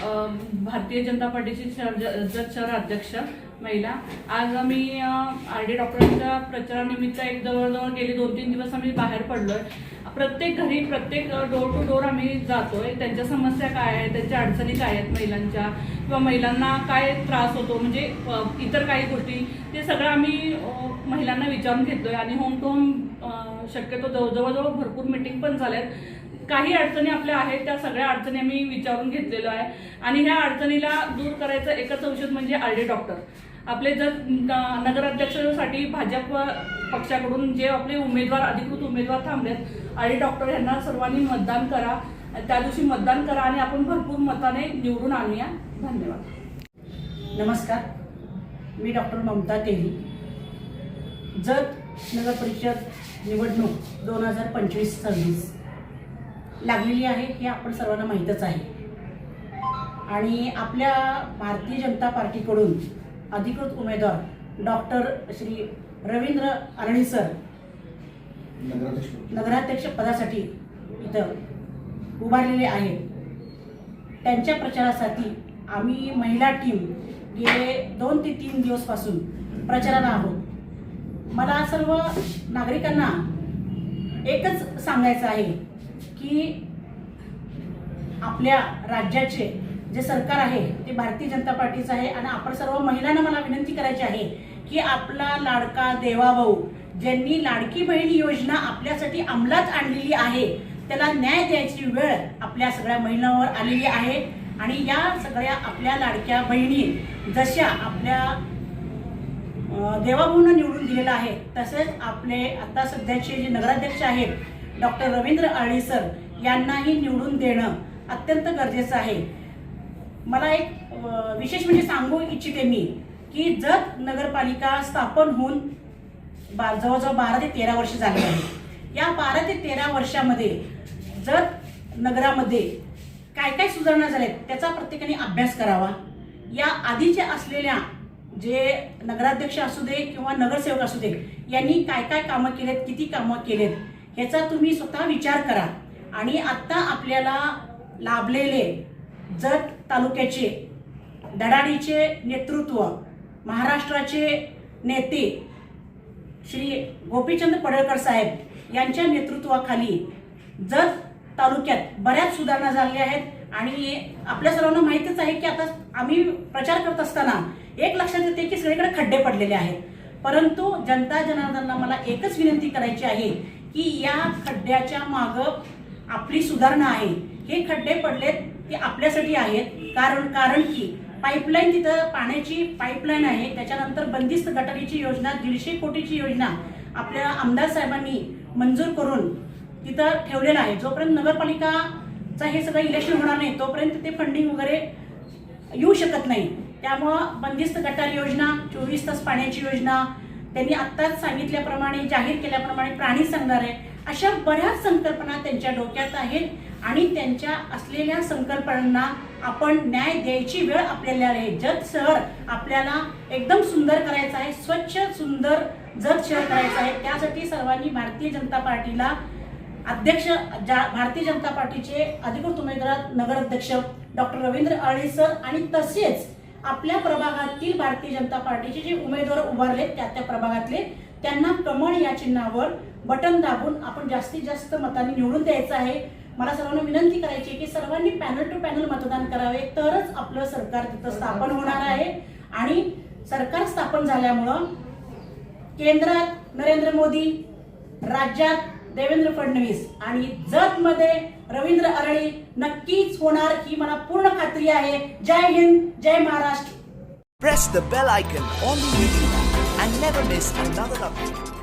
भारतीय जनता पार्टीची शहर जत शहर अध्यक्ष महिला. आज आम्ही आर डी डॉक्टरांच्या प्रचारानिमित्त एक जवळजवळ गेले दोन तीन दिवस आम्ही बाहेर पडलोय. प्रत्येक घरी प्रत्येक डोर टू डोर आम्ही जातोय. त्यांच्या समस्या काय आहेत त्यांच्या अडचणी काय आहेत महिलांच्या? किंवा महिलांना काय त्रास होतो? म्हणजे इतर काही गोष्टी. ते सगळं आम्ही महिलांना विचारून घेतोय. आणि होम टू होम शक्यतो जवळ- जवळजवळ भरपूर मिटिंग पण झाल्यात. काही अडचणी आपल्या आहेत त्या सगळ्या अडचणी आम्ही विचारून घेतलेलो आहे. आणि ह्या अडचणीला दूर करायचं एकच औषध म्हणजे आर डी डॉक्टर. आपले जर न- नगराध्यक्षासाठी भाजप पक्षाकडून जे आपले उमेदवार अधिकृत उमेदवार थांबलेत आर डी डॉक्टर यांना सर्वांनी मतदान करा. त्या दिवशी मतदान करा आणि आपण भरपूर मताने निवडून आणूया. धन्यवाद. नमस्कार. मी डॉक्टर ममता तेली जत नगर परिषद निवडणूक दोन हजार पंचवीस सव्वीस. लागलेली आहे हे आपण सर्वांना माहीतच आहे. आणि आपल्या भारतीय जनता पार्टीकडून अधिकृत उमेदवार डॉक्टर श्री रवींद्र अरणीसर नगराध्यक्ष पदासाठी इथं उभारलेले आहेत. त्यांच्या प्रचारासाठी आम्ही महिला टीम गेले दोन ते तीन दिवसपासून प्रचाराला आहोत. मला सर्व नागरिकांना एकच सांगायचं आहे. की आपल्या राज्याचे जे सरकार आहे ते भारतीय जनता पार्टीचं आहे आणि आपण सर्व महिलांना मला विनंती करायची आहे की आपला लाडका देवाभाऊ ज्यांनी लाडकी बहीण योजना आपल्यासाठी अंमलात आणलेली आहे त्याला न्याय द्यायची वेळ आपल्या सगळ्या महिलांवर आलेली आहे. आणि या सगळ्या आपल्या लाडक्या बहिणी जशा आपल्या देवाभाऊंना निवडून दिलेलं आहे तसेच आपले आता सध्याचे जे नगराध्यक्ष आहेत डॉक्टर रवींद्र आळी सर यांनाही निवडून देणं अत्यंत गरजेचं आहे. मला एक विशेष म्हणजे सांगू इच्छिते मी की जत नगरपालिका स्थापन होऊन बा जवळजवळ बारा ते तेरा वर्ष झाली आहे या बारा ते तेरा वर्षामध्ये जत नगरामध्ये काय काय सुधारणा झाल्यात त्याचा प्रत्येकाने अभ्यास करावा. या आधीच्या असलेल्या जे नगराध्यक्ष असू दे किंवा नगरसेवक असू दे यांनी काय काय कामं केलेत किती कामं केलेत ह्याचा तुम्ही स्वतः विचार करा. आणि आत्ता आपल्याला लाभलेले जत तालुक्याचे धडाडीचे नेतृत्व महाराष्ट्राचे नेते श्री गोपीचंद पडळकर साहेब यांच्या नेतृत्वाखाली जत तालुक्यात बऱ्याच सुधारणा झालेल्या आहेत. आणि आपल्या सर्वांना माहितीच आहे की आता आम्ही प्रचार करत असताना एक लक्षात येते की सगळीकडे खड्डे पडलेले आहेत. परंतु जनता जनार्दनाला मला एकच विनंती करायची आहे की या खड्ड्याच्या मागं आपली सुधारणा आहे. हे खड्डे पडलेत ते आपल्यासाठी आहेत. कारण कारण की पाईपलाईन तिथं पाण्याची पाईपलाईन आहे. त्याच्यानंतर बंदिस्त गटारीची योजना दीडशे कोटीची योजना आपल्या आमदार साहेबांनी मंजूर करून तिथं ठेवलेलं आहे. जोपर्यंत नगरपालिकाचं हे सगळं इलेक्शन होणार नाही तोपर्यंत ते फंडिंग वगैरे येऊ शकत नाही. त्यामुळं बंदिस्त गटार योजना चोवीस तास पाण्याची योजना त्यांनी आत्ताच सांगितल्याप्रमाणे जाहीर केल्याप्रमाणे प्राणी संग्रहालय अशा बऱ्याच संकल्पना त्यांच्या डोक्यात आहेत आणि त्यांच्या असलेल्या संकल्पनांना आपण न्याय द्यायची वेळ आपल्याला आहे. जत शहर आपल्याला एकदम सुंदर करायचं आहे स्वच्छ सुंदर जत शहर करायचं आहे. त्यासाठी सर्वांनी भारतीय जनता पार्टीला अध्यक्ष ज्या भारतीय जनता पार्टीचे अधिकृत उमेदवार नगराध्यक्ष डॉक्टर रवींद्र आळे सर आणि तसेच आपल्या प्रभागातील भारतीय जनता पार्टीचे जे उमेदवार उभारले त्या त्या प्रभागातले त्यांना कमळ या चिन्हावर बटन दाबून आपण जास्तीत जास्त मतांनी निवडून द्यायचं आहे. मला सर्वांना विनंती करायची आहे की सर्वांनी पॅनल टू पॅनल मतदान करावे तरच आपलं सरकार तिथं स्थापन होणार आहे. आणि सरकार स्थापन झाल्यामुळं केंद्रात नरेंद्र मोदी राज्यात देवेंद्र फडणवीस आणि जतमध्ये रवींद्र अरळी नक्कीच होणार ही मला पूर्ण खात्री आहे. Jai Hind Jai Maharashtra. Press the bell icon on the YouTube and never miss another update